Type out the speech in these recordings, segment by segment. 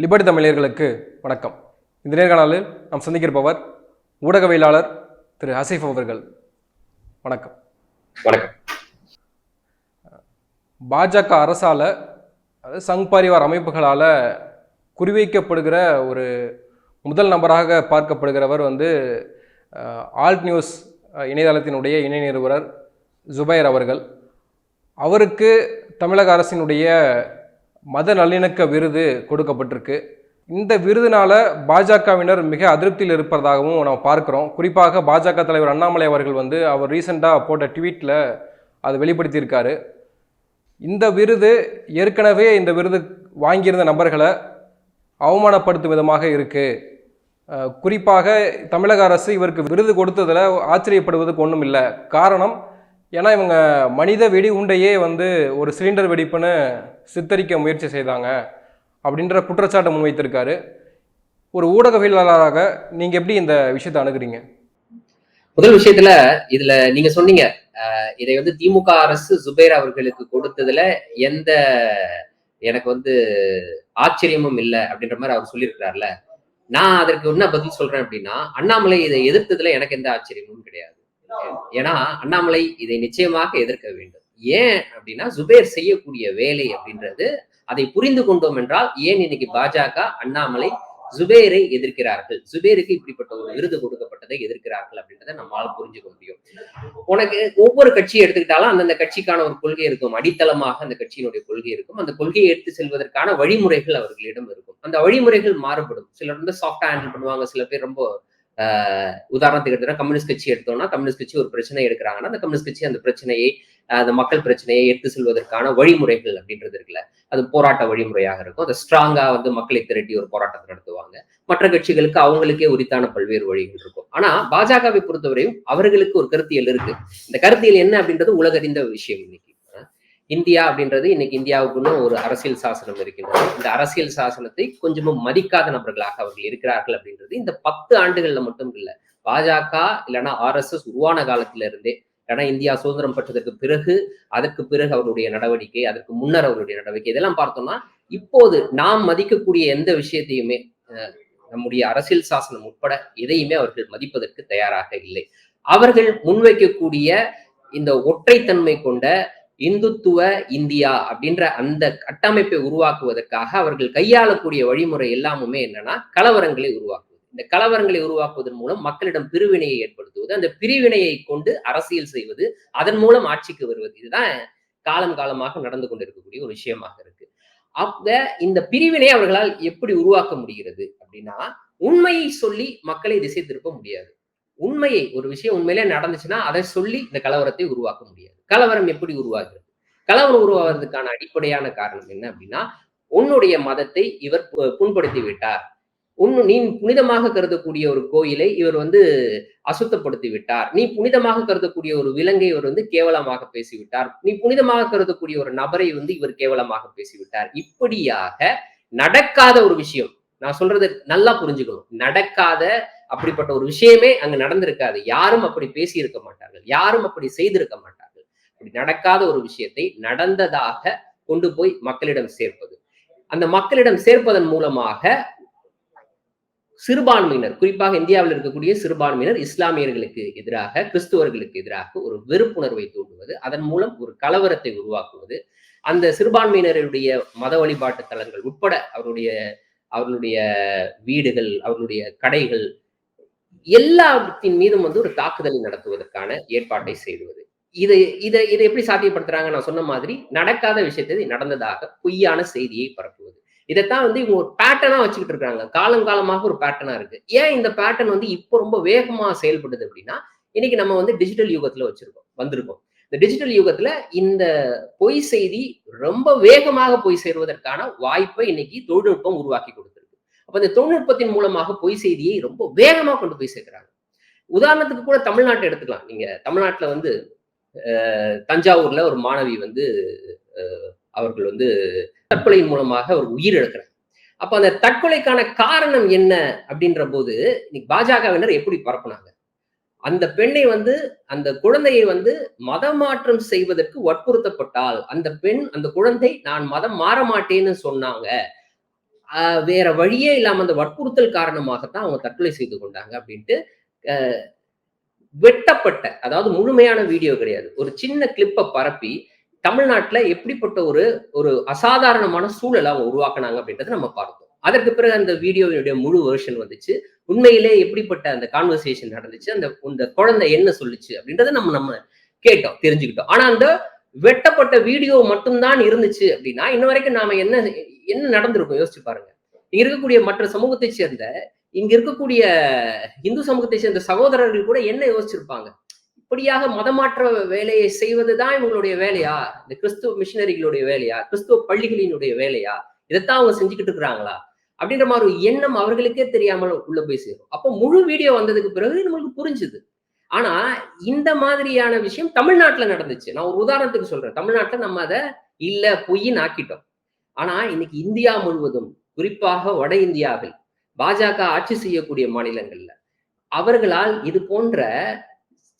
Liberty தமிழர்களுக்கு வணக்கம். இந்த நேர்காணலில் நாம் சந்திக்கிருப்பவர் ஊடகவியலாளர் திரு ஹசீஃப் அவர்கள். வணக்கம். வணக்கம். பாஜக அரசால் அதாவது சங் பரிவார் அமைப்புகளால் குறிவைக்கப்படுகிற ஒரு முதல் நபராக பார்க்கப்படுகிறவர் வந்து ஆல்ட் நியூஸ் இணையதளத்தினுடைய இணை நிறுவனர் ஜுபைர் அவர்கள். அவருக்கு தமிழக அரசினுடைய மத நல்லிணக்க விருது கொடுக்கப்பட்டிருக்கு. இந்த விருதுனால பாஜகவினர் மிக அதிருப்தியில் இருப்பதாகவும் நம்ம பார்க்குறோம். குறிப்பாக பாஜக தலைவர் அண்ணாமலை அவர்கள் வந்து அவர் ரீசெண்டாக போட்ட ட்வீட்டில் அதை வெளிப்படுத்தியிருக்காரு. இந்த விருது ஏற்கனவே இந்த விருது வாங்கியிருந்த நபர்களை அவமானப்படுத்தும் விதமாக இருக்குது குறிப்பாக தமிழக அரசு இவருக்கு விருது கொடுத்ததில் ஆச்சரியப்படுவதுக்கு ஒன்றும் இல்லை காரணம் ஏன்னா இவங்க மனித வெடி உண்டையே வந்து ஒரு சிலிண்டர் வெடிப்புன்னு சித்தரிக்க முயற்சி செய்தாங்க அப்படின்ற குற்றச்சாட்டை முன்வைத்திருக்காரு. ஒரு ஊடகவியலாளராக நீங்கள் எப்படி இந்த விஷயத்தை அணுகுறீங்க? முதல் விஷயத்துல இதுல நீங்க சொன்னீங்க இதை வந்து திமுக அரசு ஜுபேர் அவர்களுக்கு கொடுத்ததுல எந்த எனக்கு வந்து ஆச்சரியமும் இல்லை அப்படின்ற மாதிரி அவர் சொல்லியிருக்கிறார்ல. நான் அதற்கு என்ன பதில் சொல்றேன் அப்படின்னா அண்ணாமலை இதை எதிர்த்ததுல எனக்கு எந்த ஆச்சரியமும் கிடையாது. ஏன்னா அண்ணாமலை இதை நிச்சயமாக எதிர்க்க வேண்டும். ஏன் அப்படின்னா ஜுபேர் செய்யக்கூடிய வேலை அப்படின்றது அதை புரிந்து கொண்டோம் என்றால் ஏன் இன்னைக்கு பாஜக அண்ணாமலை ஜுபேரை எதிர்க்கிறார்கள்? ஜுபேருக்கு இப்படிப்பட்ட ஒரு விருது கொடுக்கப்பட்டதை எதிர்க்கிறார்கள் அப்படின்றத நம்மளால புரிஞ்சுக்க முடியும். உனக்கு ஒவ்வொரு கட்சியை எடுத்துக்கிட்டாலும் அந்தந்த கட்சிக்கான ஒரு கொள்கை இருக்கும். அடித்தளமாக அந்த கட்சியினுடைய கொள்கை இருக்கும். அந்த கொள்கையை எடுத்து செல்வதற்கான வழிமுறைகள் அவர்களிடம் இருக்கும். அந்த வழிமுறைகள் மாறுபடும். சிலர் வந்து சாஃப்டா ஹேண்டில் பண்ணுவாங்க. சில பேர் ரொம்ப உதாரணத்துக்கு எடுத்தோம்னா கம்யூனிஸ்ட் கட்சி எடுத்தோம்னா கம்யூனிஸ்ட் கட்சி ஒரு பிரச்சனை எடுக்கிறாங்கன்னா அந்த கம்யூனிஸ்ட் கட்சி அந்த பிரச்சனையை அந்த மக்கள் பிரச்சனையை எடுத்து செல்வதற்கான வழிமுறைகள் அப்படின்றது இருக்குல்ல. அது போராட்ட வழிமுறையாக இருக்கும். அது ஸ்ட்ராங்கா வந்து மக்களை திரட்டி ஒரு போராட்டத்தை நடத்துவாங்க. மற்ற கட்சிகளுக்கு அவங்களுக்கே உரித்தான பல்வேறு வழிகள் இருக்கும். ஆனா பாஜகவை பொறுத்தவரையும் அவர்களுக்கு ஒரு கருத்தியல் இருக்கு. இந்த கருத்தியல் என்ன அப்படின்றது உலகறிந்த விஷயம் இன்னைக்கு. இந்தியா அப்படின்றது இன்னைக்கு இந்தியாவுக்குன்னு ஒரு அரசியல் சாசனம் இருக்கின்றது. இந்த அரசியல் சாசனத்தை கொஞ்சமும் மதிக்காத நபர்களாக அவர்கள் இருக்கிறார்கள் அப்படின்றது இந்த பத்து ஆண்டுகள்ல மட்டும் இல்லை பாஜக இல்லைன்னா ஆர்எஸ்எஸ் உருவான காலத்தில இருந்தே ஏன்னா இந்தியா சுதந்திரம் பெற்றதற்கு பிறகு அதற்கு பிறகு அவருடைய நடவடிக்கை அதற்கு முன்னர் அவருடைய நடவடிக்கை இதெல்லாம் பார்த்தோம்னா இப்போது நாம் மதிக்கக்கூடிய எந்த விஷயத்தையுமே நம்முடைய அரசியல் சாசனம் உட்பட எதையுமே அவர்கள் மதிப்பதற்கு தயாராக இல்லை. அவர்கள் முன்வைக்கக்கூடிய இந்த ஒற்றைத்தன்மை கொண்ட இந்துத்துவ இந்தியா அப்படின்ற அந்த கட்டமைப்பை உருவாக்குவதற்காக அவர்கள் கையாளக்கூடிய வழிமுறை எல்லாமுமே என்னன்னா கலவரங்களை உருவாக்குவது. இந்த கலவரங்களை உருவாக்குவதன் மூலம் மக்களிடம் பிரிவினையை ஏற்படுத்துவது அந்த பிரிவினையை கொண்டு அரசியல் செய்வது அதன் மூலம் ஆட்சிக்கு வருவது. இதுதான் காலம் காலமாக நடந்து கொண்டிருக்கக்கூடிய ஒரு விஷயமாக இருக்கு. அப்ப இந்த பிரிவினை அவர்களால் எப்படி உருவாக்க முடிகிறது அப்படின்னா உண்மையை சொல்லி மக்களை திசை திருப்ப முடியாது. உண்மையை ஒரு விஷயம் உண்மையிலே நடந்துச்சுன்னா அதை சொல்லி இந்த கலவரத்தை உருவாக்க முடியாது. கலவரம் எப்படி உருவாகிறது? கலவரம் உருவாகிறதுக்கான அடிப்படையான காரணம் என்ன அப்படின்னா உன்னுடைய மதத்தை இவர் புண்படுத்தி விட்டார் உன்னு நீ புனிதமாக கருதக்கூடிய ஒரு கோயிலை இவர் வந்து அசுத்தப்படுத்தி விட்டார் நீ புனிதமாக கருதக்கூடிய ஒரு விலங்கை இவர் வந்து கேவலமாக பேசிவிட்டார். நீ புனிதமாக கருதக்கூடிய ஒரு நபரை வந்து இவர் கேவலமாக பேசிவிட்டார். இப்படியாக நடக்காத ஒரு விஷயம் நான் சொல்றது நல்லா புரிஞ்சுக்கணும். நடக்காத அப்படிப்பட்ட ஒரு விஷயமே அங்க நடந்திருக்காது. யாரும் அப்படி பேசி இருக்க மாட்டார்கள். யாரும் அப்படி செய்திருக்க மாட்டார்கள். அப்படி நடக்காத ஒரு விஷயத்தை நடந்ததாக கொண்டு போய் மக்களிடம் சேர்ப்பது. அந்த மக்களிடம் சேர்ப்பதன் மூலமாக சிறுபான்மையினர் குறிப்பாக இந்தியாவில் இருக்கக்கூடிய சிறுபான்மையினர் இஸ்லாமியர்களுக்கு எதிராக கிறிஸ்துவர்களுக்கு எதிராக ஒரு வெறுப்புணர்வை தூண்டுவது அதன் மூலம் ஒரு கலவரத்தை உருவாக்குவது அந்த சிறுபான்மையினருடைய மத வழிபாட்டு தலங்கள் உட்பட அவருடைய அவர்களுடைய வீடுகள் அவர்களுடைய கடைகள் எல்லாத்தின் மீதும் வந்து ஒரு தாக்குதலை நடத்துவதற்கான ஏற்பாட்டை செய்வது. இது இதை இதை எப்படி சாத்தியப்படுத்துறாங்க? நான் சொன்ன மாதிரி நடக்காத விஷயத்தை நடந்ததாக பொய்யான செய்தியை பரப்புவது. இதைத்தான் வந்து இவங்க ஒரு பேட்டர்னா வச்சுக்கிட்டு இருக்காங்க. காலங்காலமாக ஒரு பேட்டர்னா இருக்கு. ஏன் இந்த பேட்டர்ன் வந்து இப்போ ரொம்ப வேகமா செயல்படுது அப்படின்னா இன்னைக்கு நம்ம வந்து டிஜிட்டல் யுகத்துல வச்சிருக்கோம் வந்திருக்கோம். இந்த டிஜிட்டல் யுகத்துல இந்த பொய் செய்தி ரொம்ப வேகமாக போய் சேருவதற்கான வாய்ப்பை இன்னைக்கு தொழில்நுட்பம் உருவாக்கி கொடுத்துருக்கு. அப்ப இந்த தொழில்நுட்பத்தின் மூலமாக பொய் செய்தியை ரொம்ப வேகமா கொண்டு போய் சேர்க்கிறாங்க. உதாரணத்துக்கு கூட தமிழ்நாட்டை எடுத்துக்கலாம். நீங்க தமிழ்நாட்டுல வந்து தஞ்சாவூர்ல ஒரு மாணவி வந்து அவர்கள் வந்து தற்கொலையின் மூலமாக ஒரு உயிர் இழக்கிறாங்க அப்ப அந்த தற்கொலைக்கான காரணம் என்ன அப்படின்ற போது இன்னைக்கு பாஜகவினர் எப்படி பரப்புனாங்க? அந்த பெண்ணை வந்து அந்த குழந்தையை வந்து மதம் மாற்றம் செய்வதற்கு வற்புறுத்தப்பட்டால் அந்த பெண் அந்த குழந்தை நான் மதம் மாற மாட்டேன்னு சொன்னாங்க. வேற வழியே இல்லாம அந்த வற்புறுத்தல் காரணமாகத்தான் அவங்க தற்கொலை செய்து கொண்டாங்க அப்படின்ட்டு வெட்டப்பட்ட அதாவது முழுமையான வீடியோ கிடையாது. ஒரு சின்ன கிளிப்பை பரப்பி தமிழ்நாட்டில் எப்படிப்பட்ட ஒரு ஒரு அசாதாரணமான சூழலை அவங்க உருவாக்குனாங்க அப்படின்றத நம்ம பார்த்தோம். அதற்கு பிறகு அந்த வீடியோவினுடைய முழு வெர்ஷன் வந்துச்சு. உண்மையிலே எப்படிப்பட்ட அந்த கான்வர்சேஷன் நடந்துச்சு? அந்த இந்த குழந்தை என்ன சொல்லுச்சு அப்படின்றத நம்ம நம்ம கேட்டோம் தெரிஞ்சுக்கிட்டோம். ஆனா அந்த வெட்டப்பட்ட வீடியோ மட்டும்தான் இருந்துச்சு அப்படின்னா இன்ன வரைக்கும் நாம என்ன என்ன நடந்திருக்கும்? யோசிச்சு பாருங்க. இங்க இருக்கக்கூடிய மற்ற சமூகத்தை சேர்ந்த இங்க இருக்கக்கூடிய இந்து சமூகத்தை சேர்ந்த சகோதரர்கள் கூட என்ன யோசிச்சிருப்பாங்க? இப்படியாக மதமாற்ற வேலையை செய்வதுதான் இவங்களுடைய வேலையா? இந்த கிறிஸ்துவ மிஷினரிகளுடைய வேலையா? கிறிஸ்துவ பள்ளிகளினுடைய வேலையா? இதைத்தான் அவங்க செஞ்சுக்கிட்டு இருக்கிறாங்களா? அப்படின்ற மாதிரி ஒரு எண்ணம் அவர்களுக்கே தெரியாமல் உள்ள போய் சேரும். அப்போ முழு வீடியோ வந்ததுக்கு பிறகு நம்மளுக்கு புரிஞ்சுது. ஆனா இந்த மாதிரியான விஷயம் தமிழ்நாட்டுல நடந்துச்சு. நான் ஒரு உதாரணத்துக்கு சொல்றேன். தமிழ்நாட்டுல நம்ம அதை இல்ல பொய்ன்னு ஆக்கிட்டோம். ஆனா இன்னைக்கு இந்தியா முழுவதும் குறிப்பாக வட இந்தியாவில் பாஜக ஆட்சி செய்யக்கூடிய மாநிலங்கள்ல அவர்களால் இது போன்ற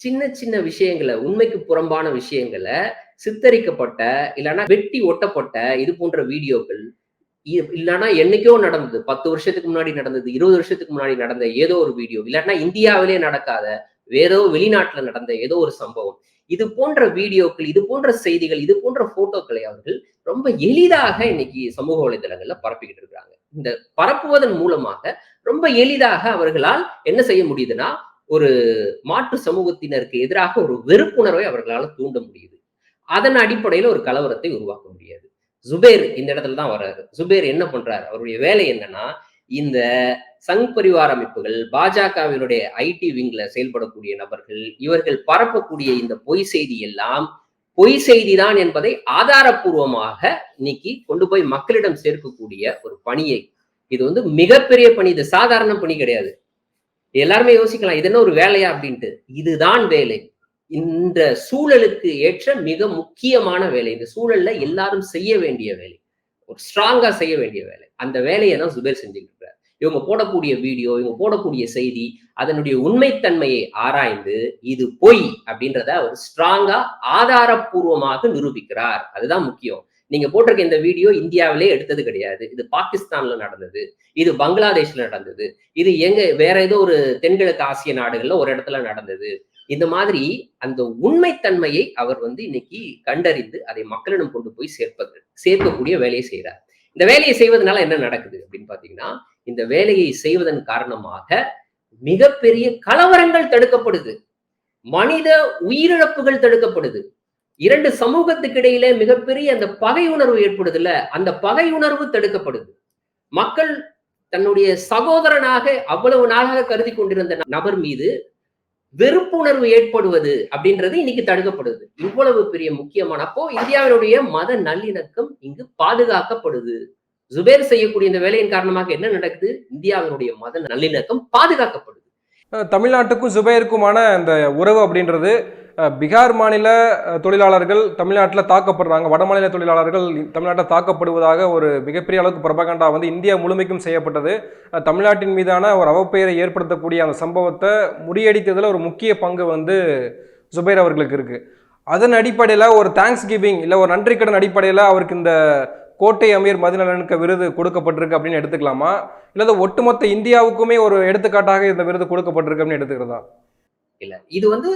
சின்ன சின்ன விஷயங்களை உண்மைக்கு புறம்பான விஷயங்களை சித்தரிக்கப்பட்ட இல்லைன்னா வெட்டி ஒட்டப்பட்ட இது போன்ற வீடியோக்கள் இல்லைன்னா என்னைக்கோ நடந்தது. பத்து வருஷத்துக்கு முன்னாடி நடந்தது இருபது வருஷத்துக்கு முன்னாடி நடந்த ஏதோ ஒரு வீடியோ இல்லைன்னா இந்தியாவிலே நடக்காத வேறோ வெளிநாட்டுல நடந்த ஏதோ ஒரு சம்பவம். இது போன்ற வீடியோக்கள் இது போன்ற செய்திகள் இது போன்ற போட்டோக்களை அவர்கள் ரொம்ப எளிதாக இன்னைக்கு சமூக வலைதளங்கள்ல பரப்பிக்கிட்டு இருக்காங்க இந்த பரப்புவதன் மூலமாக ரொம்ப எளிதாக அவர்களால் என்ன செய்ய முடியுதுன்னா ஒரு மாற்று சமூகத்தினருக்கு எதிராக ஒரு வெறுப்புணர்வை அவர்களால் தூண்ட முடியுது. அதன் அடிப்படையில ஒரு கலவரத்தை உருவாக்க முடியாது. ஜுபேர் இந்த இடத்துல தான் வர்றாரு. ஜுபேர் என்ன பண்றாரு? அவருடைய வேலை என்னன்னா இந்த சங் பரிவார் அமைப்புகள் பாஜகவினுடைய ஐடி விங்ல செயல்படக்கூடிய நபர்கள் இவர்கள் பரப்பக்கூடிய இந்த பொய் செய்தி எல்லாம் பொய் செய்தி தான் என்பதை ஆதாரப்பூர்வமாக இன்னைக்கு கொண்டு போய் மக்களிடம் சேர்க்கக்கூடிய ஒரு பணியை. இது வந்து மிகப்பெரிய பணி. இது சாதாரண பணி கிடையாது. எல்லாருமே யோசிக்கலாம் இது என்ன ஒரு வேலையா அப்படின்ட்டு. இதுதான் வேலை. இந்த சூழலுக்கு ஏற்ற மிக முக்கியமான வேலை. இந்த சூழல்ல எல்லாரும் செய்ய வேண்டிய வேலை. ஒரு ஸ்ட்ராங்கா செய்ய வேண்டிய வேலை. அந்த வேலையை தான் சுபேர் செஞ்சுட்டு இருக்காரு இவங்க போடக்கூடிய வீடியோ இவங்க போடக்கூடிய செய்தி அதனுடைய உண்மைத்தன்மையை ஆராய்ந்து இது பொய் அப்படின்றத அவர் ஸ்ட்ராங்கா ஆதாரப்பூர்வமாக நிரூபிக்கிறார். அதுதான் முக்கியம். நீங்க போட்டிருக்க இந்த வீடியோ இந்தியாவிலே எடுத்தது கிடையாது. இது பாகிஸ்தான்ல நடந்தது. இது பங்களாதேஷ்ல நடந்தது. இது எங்க வேற ஏதோ ஒரு தென்கிழக்கு ஆசிய நாடுகள்ல ஒரு இடத்துல நடந்தது. இந்த மாதிரி அந்த உண்மைத்தன்மையை அவர் வந்து இன்னைக்கு கண்டறிந்து அதை மக்களிடம் கொண்டு போய் சேர்ப்பது சேர்க்கக்கூடிய வேலையை செய்கிறார் இந்த வேலையை செய்வதனால என்ன நடக்குது அப்படின்னு பாத்தீங்கன்னா இந்த வேலையை செய்வதன் காரணமாக மிகப்பெரிய கலவரங்கள் தடுக்கப்படுது. மனித உயிரிழப்புகள் தடுக்கப்படுது. இரண்டு சமூகத்துக்கு இடையில மிகப்பெரிய அந்த பகை உணர்வு ஏற்படுதுல்ல அந்த பகை உணர்வு தடுக்கப்படுது. மக்கள் தன்னுடைய சகோதரனாக அவ்வளவு நாளாக கருதி கொண்டிருந்த நபர் மீது வெறுப்புணர்வு ஏற்படுவது அப்படின்றது இன்னைக்கு தடுக்கப்படுது. இவ்வளவு பெரிய முக்கியமான அப்போ இந்தியாவினுடைய மத நல்லிணக்கம் இங்கு பாதுகாக்கப்படுது. ஜுபேர் செய்யக்கூடிய இந்த வேலையின் காரணமாக என்ன நடக்குது? இந்தியாவினுடைய மத நல்லிணக்கம் பாதுகாக்கப்படுது. தமிழ்நாட்டுக்கும் ஜுபேருக்குமான அந்த உறவு அப்படின்றது பீகார் மாநில தொழிலாளர்கள் தமிழ்நாட்டில் தாக்கப்படுறாங்க. வட மாநில தொழிலாளர்கள் தமிழ்நாட்டில் தாக்கப்படுவதாக ஒரு மிகப்பெரிய அளவுக்கு பிரபகண்டா வந்து இந்தியா முழுமைக்கும் செய்யப்பட்டது. தமிழ்நாட்டின் மீதான ஒரு அவப்பெயரை ஏற்படுத்தக்கூடிய அந்த சம்பவத்தை முறியடித்ததில் ஒரு முக்கிய பங்கு வந்து ஜுபைர் அவர்களுக்கு இருக்குது அதன் அடிப்படையில் ஒரு தேங்க்ஸ் கிவிங் இல்லை ஒரு நன்றி கடன் அடிப்படையில் அவருக்கு இந்த கோட்டை அமீர் மதிநலனுக்கு விருது கொடுக்கப்பட்டிருக்கு அப்படின்னு எடுத்துக்கலாமா? இல்லை ஒட்டுமொத்த இந்தியாவுக்குமே ஒரு எடுத்துக்காட்டாக இந்த விருது கொடுக்கப்பட்டிருக்கு அப்படின்னு எடுத்துக்கிறதா? இல்லை இது வந்து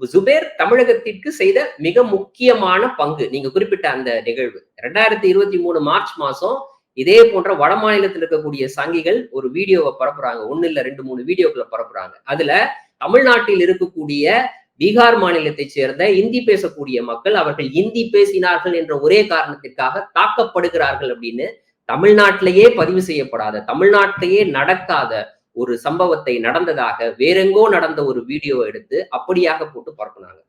ஜுபேர் தமிழகத்திற்கு செய்த மிக முக்கியமான பங்கு. நீங்க குறிப்பிட்ட அந்த நிகழ்வு. ரெண்டாயிரத்தி இருபத்தி மூணு மார்ச் மாசம் இதே போன்ற வட மாநிலத்தில் இருக்கக்கூடிய சங்கிகள் ஒரு வீடியோவை பரப்புறாங்க. ஒன்னு இல்ல ரெண்டு மூணு வீடியோக்களை பரப்புறாங்க. அதுல தமிழ்நாட்டில் இருக்கக்கூடிய பீகார் மாநிலத்தைச் சேர்ந்த இந்தி பேசக்கூடிய மக்கள் அவர்கள் இந்தி பேசினார்கள் என்ற ஒரே காரணத்திற்காக தாக்கப்படுகிறார்கள் அப்படின்னு தமிழ்நாட்டிலேயே பதிவு செய்யப்படாத தமிழ்நாட்டிலேயே நடக்காத ஒரு சம்பவத்தை நடந்ததாக வேறெங்கோ நடந்த ஒரு வீடியோவை எடுத்து அப்படியாக போட்டு பரப்புனாங்க.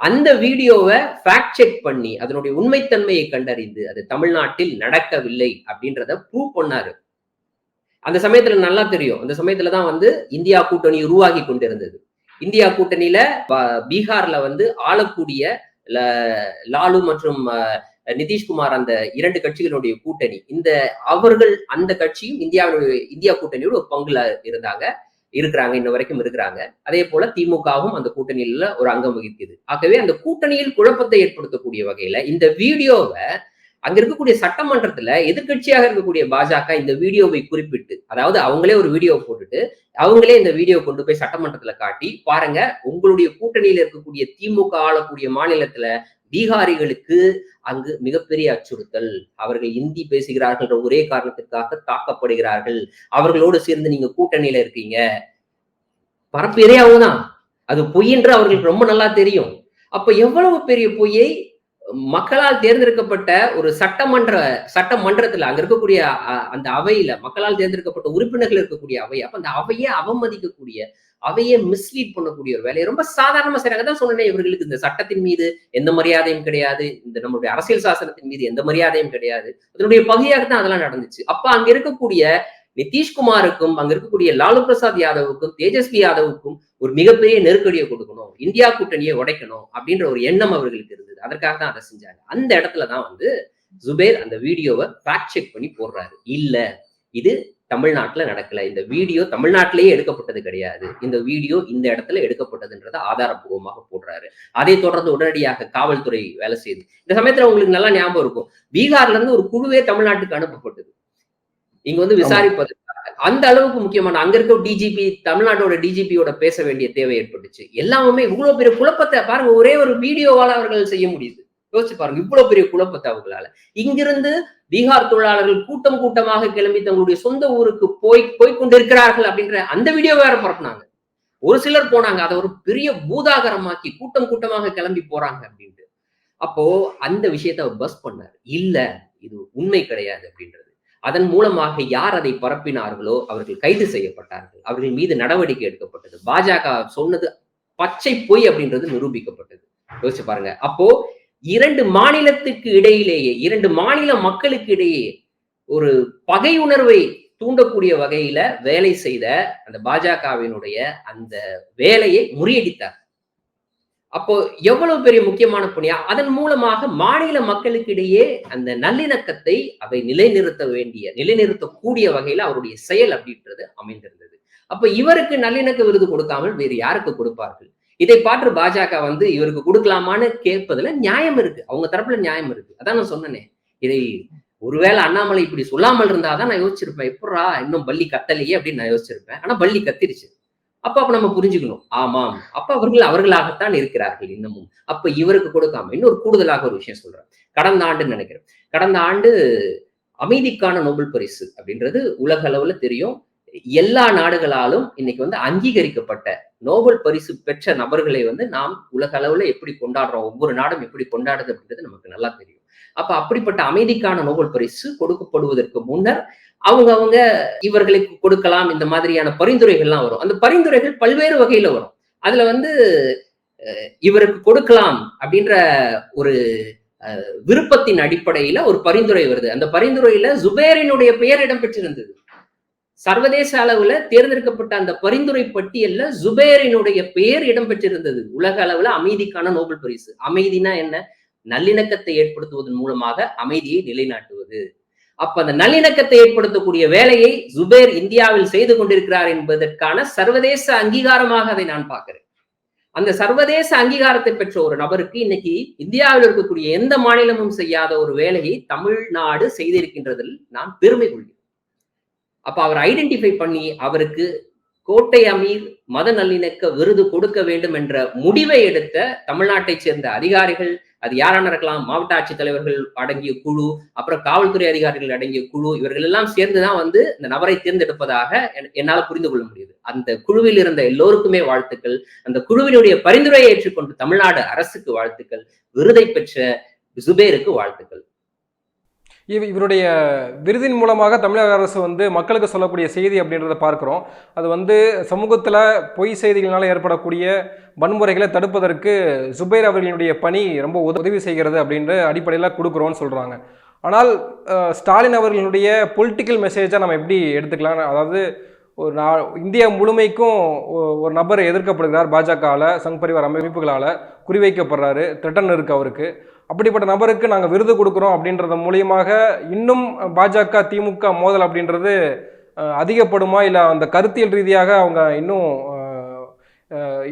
அந்த வீடியோவை ஃபேக்ட் செக் பண்ணி அதனுடைய உண்மைத்தன்மையை கண்டறிந்து அது தமிழ்நாட்டில் நடக்கவில்லை அப்படின்றத ப்ரூவ் பண்ணாரு. அந்த சமயத்துல நல்லா தெரியும். அந்த சமயத்துல தான் வந்து இந்தியா கூட்டணி உருவாகி கொண்டிருந்தது. இந்தியா கூட்டணியில ப- பீகார்ல வந்து ஆளக்கூடிய லாலு மற்றும் அஹ், நிதிஷ்குமார் அந்த இரண்டு கட்சிகளுடைய கூட்டணி. இந்த அவர்கள் அந்த கட்சியும் இந்தியாவுடைய இந்தியா கூட்டணியோட ஒரு பங்குல இருந்தாங்க இருக்கிறாங்க இன்ன வரைக்கும் இருக்கிறாங்க. அதே போல திமுகவும் அந்த கூட்டணியில ஒரு அங்கம் வகிக்குது. ஆகவே அந்த கூட்டணியில் குழப்பத்தை ஏற்படுத்தக்கூடிய வகையில இந்த வீடியோவை அங்க இருக்கக்கூடிய சட்டமன்றத்துல எதிர்க்கட்சியாக இருக்கக்கூடிய பாஜக இந்த வீடியோவை குறிப்பிட்டு அதாவது அவங்களே ஒரு வீடியோ போட்டுட்டு அவங்களே இந்த வீடியோ கொண்டு போய் சட்டமன்றத்துல காட்டி பாருங்க உங்களுடைய கூட்டணியில இருக்கக்கூடிய திமுக ஆளக்கூடிய மாநிலத்துல பீகாரிகளுக்கு அங்கு மிகப்பெரிய அச்சுறுத்தல். அவர்கள் இந்தி பேசுகிறார்கள் ஒரே காரணத்திற்காக தாக்கப்படுகிறார்கள். அவர்களோடு சேர்ந்து நீங்க கூட்டணியில இருக்கீங்க. பரப்பு எரியாவும் தான் அது பொய் என்று அவர்களுக்கு ரொம்ப நல்லா தெரியும். அப்ப எவ்வளவு பெரிய பொய்யை மக்களால் தேர்ந்தெடுக்கப்பட்ட ஒரு சட்டமன்ற சட்டமன்றத்துல அங்க இருக்கக்கூடிய அ- அந்த அவையில மக்களால் தேர்ந்தெடுக்கப்பட்ட உறுப்பினர்கள் இருக்கக்கூடிய அவை அப்ப அந்த அவையை அவமதிக்கக்கூடிய அவையே மிஸ்லீட் பண்ணக்கூடிய ஒரு வேலையை. ரொம்ப சாதாரணமா செய்யறாங்க தான் சொன்னேன் இவர்களுக்கு இந்த சட்டத்தின் மீது எந்த மரியாதையும் கிடையாது. இந்த நம்மளுடைய அரசியல் சாசனத்தின் மீது எந்த மரியாதையும் கிடையாது. அதனுடைய பகுதியாக தான் அதெல்லாம் நடந்துச்சு. அப்ப அங்க இருக்கக்கூடிய நிதிஷ்குமாருக்கும் அங்க இருக்கக்கூடிய லாலு பிரசாத் யாதவுக்கும் தேஜஸ்வி யாதவுக்கும் ஒரு மிகப்பெரிய நெருக்கடியை கொடுக்கணும். இந்தியா கூட்டணியை உடைக்கணும் அப்படின்ற ஒரு எண்ணம் அவர்களுக்கு இருந்தது. அதற்காக தான் அதை செஞ்சாங்க. அந்த இடத்துல தான் வந்து ஜுபேர் அந்த வீடியோவை ஃபேக்ட் செக் பண்ணி போடுறாரு. இல்ல இது தமிழ்நாட்டுல நடக்கல. இந்த வீடியோ தமிழ்நாட்டிலேயே எடுக்கப்பட்டது கிடையாது. இந்த வீடியோ இந்த இடத்துல எடுக்கப்பட்டதுன்றதை ஆதாரப்பூர்வமாக போடுறாரு. அதை தொடர்ந்து உடனடியாக காவல்துறை வேலை செய்யுது இந்த சமயத்துல உங்களுக்கு நல்லா ஞாபகம் இருக்கும். பீகார்ல இருந்து ஒரு குழுவே தமிழ்நாட்டுக்கு அனுப்பப்பட்டது. இங்க வந்து விசாரிப்பதற்காக அந்த அளவுக்கு முக்கியமான அங்க இருக்க டிஜிபி தமிழ்நாட்டோட டிஜிபியோட பேச வேண்டிய தேவை ஏற்பட்டுச்சு. எல்லாமே இவ்வளவு பெரிய குழப்பத்தை பாருங்க ஒரே ஒரு வீடியோவால அவர்கள் செய்ய முடியுது. யோசிச்சு பாருங்க இவ்வளவு பெரிய குழப்பத்தை அவங்களால இங்கிருந்து பீகார் தொழிலாளர்கள் கூட்டம் கூட்டமாக கிளம்பி தங்களுடைய சொந்த ஊருக்கு போய் போய் கொண்டிருக்கிறார்கள் அப்படின்ற அந்த வீடியோ வேற பரப்புனாங்க ஒரு சிலர் போனாங்க. அதை ஒரு பெரிய பூதாகரமாக்கி கூட்டம் கூட்டமாக கிளம்பி போறாங்க அப்படின்ட்டு. அப்போ அந்த விஷயத்தை அவர் பஸ் பண்ணார். இல்ல இது உண்மை கிடையாது அப்படின்றது. அதன் மூலமாக யார் அதை பரப்பினார்களோ அவர்கள் கைது செய்யப்பட்டார்கள். அவர்கள் மீது நடவடிக்கை எடுக்கப்பட்டது. பாஜக சொன்னது பச்சை பொய் அப்படின்றது நிரூபிக்கப்பட்டது. யோசிச்சு பாருங்க. அப்போ இரண்டு மாநிலத்துக்கு இடையிலேயே இரண்டு மாநில மக்களுக்கு இடையே ஒரு பகை உணர்வை தூண்டக்கூடிய வகையில வேலை செய்த அந்த பாஜகவினுடைய அந்த வேலையை முறியடித்தார். அப்போ எவ்வளவு பெரிய முக்கியமான பணியா? அதன் மூலமாக மாநில மக்களுக்கு இடையே அந்த நல்லிணக்கத்தை அவை நிலைநிறுத்த வேண்டிய நிலைநிறுத்தக்கூடிய வகையில அவருடைய செயல் அப்படின்றது அமைந்திருந்தது. அப்ப இவருக்கு நல்லிணக்க விருது கொடுக்காமல் வேறு யாருக்கு கொடுப்பார்கள்? இதை பார்த்து பாஜக வந்து இவருக்கு கொடுக்கலாமான்னு கேட்பதுல நியாயம் இருக்கு. அவங்க தரப்புல நியாயம் இருக்கு. அதான் நான் சொன்னேனே. இதை ஒருவேளை அண்ணாமலை இப்படி சொல்லாமல் இருந்தாதான் நான் யோசிச்சிருப்பேன். எப்படா இன்னும் பள்ளி கத்தலையே அப்படின்னு நான் யோசிச்சிருப்பேன். ஆனா பள்ளி கத்திருச்சு. அப்ப அப்ப நம்ம புரிஞ்சுக்கணும். ஆமாம். அப்ப அவர்கள் அவர்களாகத்தான் இருக்கிறார்கள் இன்னமும். அப்ப இவருக்கு கொடுக்காம இன்னொரு கூடுதலாக ஒரு விஷயம் சொல்றேன். கடந்த ஆண்டுன்னு நினைக்கிறேன். கடந்த ஆண்டு அமைதிக்கான நோபல் பரிசு அப்படின்றது உலக அளவுல தெரியும். எல்லா நாடுகளாலும் இன்னைக்கு வந்து அங்கீகரிக்கப்பட்ட நோபல் பரிசு பெற்ற நபர்களை வந்து நாம் உலக அளவுல எப்படி கொண்டாடுறோம் ஒவ்வொரு நாடும் எப்படி கொண்டாடுது அப்படின்றது நமக்கு நல்லா தெரியும். அப்ப அப்படிப்பட்ட அமைதிக்கான நோபல் பரிசு கொடுக்கப்படுவதற்கு முன்னர் அவங்க அவங்க இவர்களுக்கு கொடுக்கலாம் இந்த மாதிரியான பரிந்துரைகள்லாம் வரும். அந்த பரிந்துரைகள் பல்வேறு வகையில வரும். அதுல வந்து அஹ், இவருக்கு கொடுக்கலாம் அப்படின்ற ஒரு அஹ், விருப்பத்தின் அடிப்படையில ஒரு பரிந்துரை வருது. அந்த பரிந்துரையில ஜுபேரினுடைய பெயர் இடம்பெற்றிருந்தது. சர்வதேச அளவுல தேர்ந்தெடுக்கப்பட்ட அந்த பரிந்துரை பட்டியல்ல ஜுபேரினுடைய பெயர் இடம்பெற்றிருந்தது. உலக அளவுல அமைதிக்கான நோபல் பரிசு. அமைதினா என்ன? நல்லிணக்கத்தை ஏற்படுத்துவதன் மூலமாக அமைதியை நிலைநாட்டுவது. அப்ப அந்த நல்லிணக்கத்தை ஏற்படுத்தக்கூடிய வேலையை ஜுபேர் இந்தியாவில் செய்து கொண்டிருக்கிறார் என்பதற்கான சர்வதேச அங்கீகாரமாக அதை நான் பார்க்கிறேன். அந்த சர்வதேச அங்கீகாரத்தை பெற்ற ஒரு நபருக்கு இன்னைக்கு இந்தியாவில் இருக்கக்கூடிய எந்த மாநிலமும் செய்யாத ஒரு வேலையை தமிழ்நாடு செய்திருக்கின்றதில் நான் பெருமை கொள்கிறேன். அப்ப அவர் ஐடென்டிஃபை பண்ணி அவருக்கு கோட்டை அமீர் மத நல்லிணக்க விருது கொடுக்க வேண்டும் என்ற முடிவை எடுத்த தமிழ்நாட்டை சேர்ந்த அதிகாரிகள் அது யாரான இருக்கலாம் மாவட்ட ஆட்சித்தலைவர்கள் அடங்கிய குழு அப்புறம் காவல்துறை அதிகாரிகள் அடங்கிய குழு இவர்கள் எல்லாம் சேர்ந்துதான் வந்து இந்த நபரை தேர்ந்தெடுப்பதாக என்- புரிந்து கொள்ள முடியுது. அந்த குழுவில் இருந்த எல்லோருக்குமே வாழ்த்துக்கள். அந்த குழுவினுடைய பரிந்துரையை ஏற்றுக்கொண்டு தமிழ்நாடு அரசுக்கு வாழ்த்துக்கள். விருதை பெற்ற ஜுபேருக்கு வாழ்த்துக்கள். இவ் இவருடைய விருதின் மூலமாக தமிழக அரசு வந்து மக்களுக்கு சொல்லக்கூடிய செய்தி அப்படின்றத பார்க்குறோம். அது வந்து சமூகத்தில் பொய் செய்திகளால் ஏற்படக்கூடிய வன்முறைகளை தடுப்பதற்கு ஜுபைர் அவர்களினுடைய பணி ரொம்ப உத- உதவி செய்கிறது அப்படின்ற அடிப்படையில் கொடுக்குறோன்னு சொல்கிறாங்க ஆனால் ஸ்டாலின் அவர்களுடைய பொலிட்டிக்கல் மெசேஜை நம்ம எப்படி எடுத்துக்கலாம்? அதாவது ஒரு நா இந்தியா முழுமைக்கும் ஒரு நபர் எதிர்க்கப்படுகிறார் பாஜகவால் சங் பரிவார் அமைப்புகளால் குறிவைக்கப்படுறாரு த்ரெட்டன் இருக்கு அவருக்கு. அப்படிப்பட்ட நபருக்கு நாங்கள் விருது கொடுக்குறோம் அப்படின்றது மூலியமாக இன்னும் பாஜக திமுக மோதல் அப்படின்றது அதிகப்படுமா? இல்லை அந்த கருத்தியல் ரீதியாக அவங்க இன்னும்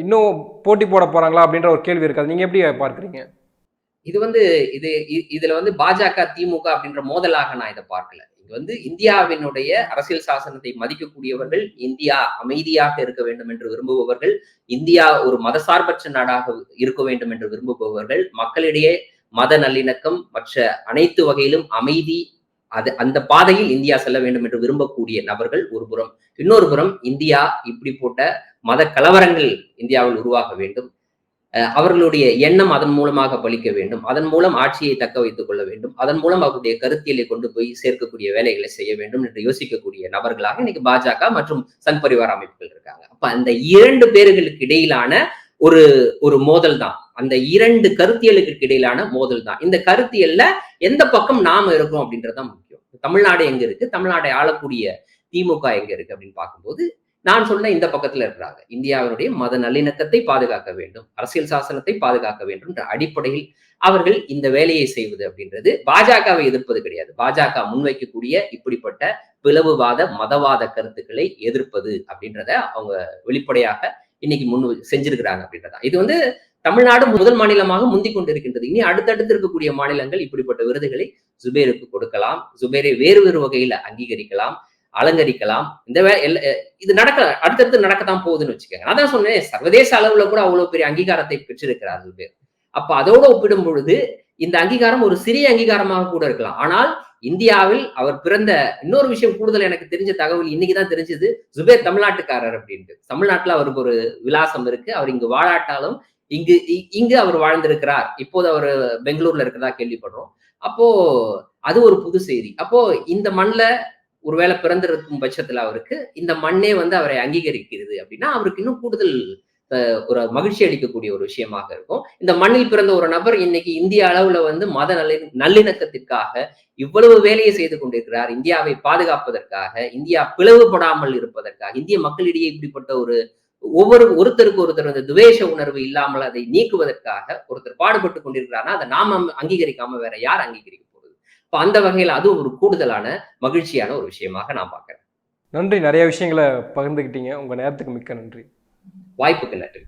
இன்னும் போட்டி போட போகிறாங்களா அப்படின்ற ஒரு கேள்வி இருக்காது. நீங்கள் எப்படி பார்க்குறீங்க? இது வந்து இது இதில் இதுல வந்து பாஜக திமுக அப்படின்ற மோதலாக நான் இதை பார்க்கல. இது வந்து இந்தியாவினுடைய அரசியல் சாசனத்தை மதிக்கக்கூடியவர்கள் இந்தியா அமைதியாக இருக்க வேண்டும் என்று விரும்புபவர்கள் இந்தியா ஒரு மதசார்பற்ற நாடாக இருக்க வேண்டும் என்று விரும்புபவர்கள் மக்களிடையே மத நல்லிணக்கம் மற்ற அனைத்து வகையிலும் அமைதி அது அந்த பாதையில் இந்தியா செல்ல வேண்டும் என்று விரும்பக்கூடிய நபர்கள் ஒரு புறம். இன்னொரு புறம் இந்தியா இப்படி போட்ட மத கலவரங்கள் இந்தியாவில் உருவாக வேண்டும். அஹ் அவர்களுடைய எண்ணம் அதன் மூலமாக பலிக்க வேண்டும். அதன் மூலம் ஆட்சியை தக்க வைத்துக் கொள்ள வேண்டும். அதன் மூலம் அவருடைய கருத்தியலை கொண்டு போய் சேர்க்கக்கூடிய வேலைகளை செய்ய வேண்டும் என்று யோசிக்கக்கூடிய நபர்களாக இன்னைக்கு பாஜக மற்றும் சங் பரிவார அமைப்புகள் இருக்காங்க. அப்ப அந்த இரண்டு பேர்களுக்கு இடையிலான ஒரு ஒரு மோதல் தான். அந்த இரண்டு கருத்தியலுக்கு இடையிலான மோதல் தான். இந்த கருத்தியல்ல எந்த பக்கம் நாம இருக்கோம் அப்படின்றதுதான் முக்கியம். தமிழ்நாடு எங்க இருக்கு? தமிழ்நாடை ஆளக்கூடிய திமுக எங்க இருக்கு அப்படின்னு பார்க்கும்போது நான் சொன்ன இந்த பக்கத்துல இருக்கிறாங்க. இந்தியாவினுடைய மத நல்லிணக்கத்தை பாதுகாக்க வேண்டும் அரசியல் சாசனத்தை பாதுகாக்க வேண்டும் என்ற அடிப்படையில் அவர்கள் இந்த வேலையை செய்வது அப்படின்றது பாஜகவை எதிர்ப்பது கிடையாது. பாஜக முன்வைக்கக்கூடிய இப்படிப்பட்ட பிளவுவாத மதவாத கருத்துக்களை எதிர்ப்பது அப்படின்றத அவங்க வெளிப்படையாக இன்னைக்கு முன் செஞ்சிருக்கிறாங்க அப்படின்றதான் இது வந்து தமிழ்நாடு முதல் மாநிலமாக முந்திக் கொண்டிருக்கின்றது. இனி அடுத்தடுத்து இருக்கக்கூடிய மாநிலங்கள் இப்படிப்பட்ட விருதுகளை ஜுபேருக்கு கொடுக்கலாம். ஜுபேரை வேறு வேறு வகையில அங்கீகரிக்கலாம் அலங்கரிக்கலாம். இந்த எல்லா- இது நடக்க அடுத்தடுத்து நடக்கத்தான் போகுதுன்னு வச்சுக்கோங்க. அதான் சொன்னேன் சர்வதேச அளவுல கூட அவ்வளவு பெரிய அங்கீகாரத்தை பெற்றிருக்கிறார் ஜுபேர். அப்ப அதோட ஒப்பிடும் பொழுது இந்த அங்கீகாரம் ஒரு சிறிய அங்கீகாரமாக கூட இருக்கலாம். ஆனால் இந்தியாவில் அவர் பிறந்த இன்னொரு விஷயம் கூடுதல் எனக்கு தெரிஞ்ச தகவல் இன்னைக்கு தான் தெரிஞ்சது. ஜுபேர் தமிழ்நாட்டுக்காரர் அப்படின்ட்டு. தமிழ்நாட்டில் அவருக்கு ஒரு விலாசம் இருக்கு. அவர் இங்கு வாழாட்டாலும் இங்கு இ- இங்கு அவர் வாழ்ந்திருக்கிறார். இப்போது அவர் பெங்களூர்ல இருக்கிறதா கேள்விப்படுறோம். அப்போ அது ஒரு புது செய்தி. அப்போ இந்த மண்ணில் ஒருவேளை பிறந்திருக்கும் பட்சத்துல அவருக்கு இந்த மண்ணே வந்து அவரை அங்கீகரிக்கிறது அப்படின்னா அவருக்கு இன்னும் கூடுதல் ஒரு மகிழ்ச்சி அளிக்கக்கூடிய ஒரு விஷயமாக இருக்கும். இந்த மண்ணில் பிறந்த ஒரு நபர் இன்னைக்கு இந்திய அளவுல வந்து மத நல்லி நல்லிணக்கத்திற்காக இவ்வளவு வேலையை செய்து கொண்டிருக்கிறார். இந்தியாவை பாதுகாப்பதற்காக இந்தியா பிளவுபடாமல் இருப்பதற்காக இந்திய மக்களிடையே இப்படிப்பட்ட ஒரு ஒவ்வொரு ஒருத்தருக்கு ஒருத்தர் அந்த துவேஷ உணர்வு இல்லாமல் அதை நீக்குவதற்காக ஒருத்தர் பாடுபட்டு கொண்டிருக்கிறார்னா அதை நாம அங்கீகரிக்காம வேற யார் அங்கீகரிக்க போகுது இப்போ அந்த வகையில அது ஒரு கூடுதலான மகிழ்ச்சியான ஒரு விஷயமாக நான் பார்க்கிறேன். நன்றி. நிறைய விஷயங்களை பகிர்ந்துக்கிட்டீங்க உங்க நேரத்துக்கு மிக்க நன்றி. வாய்ப்புகள் நன்றி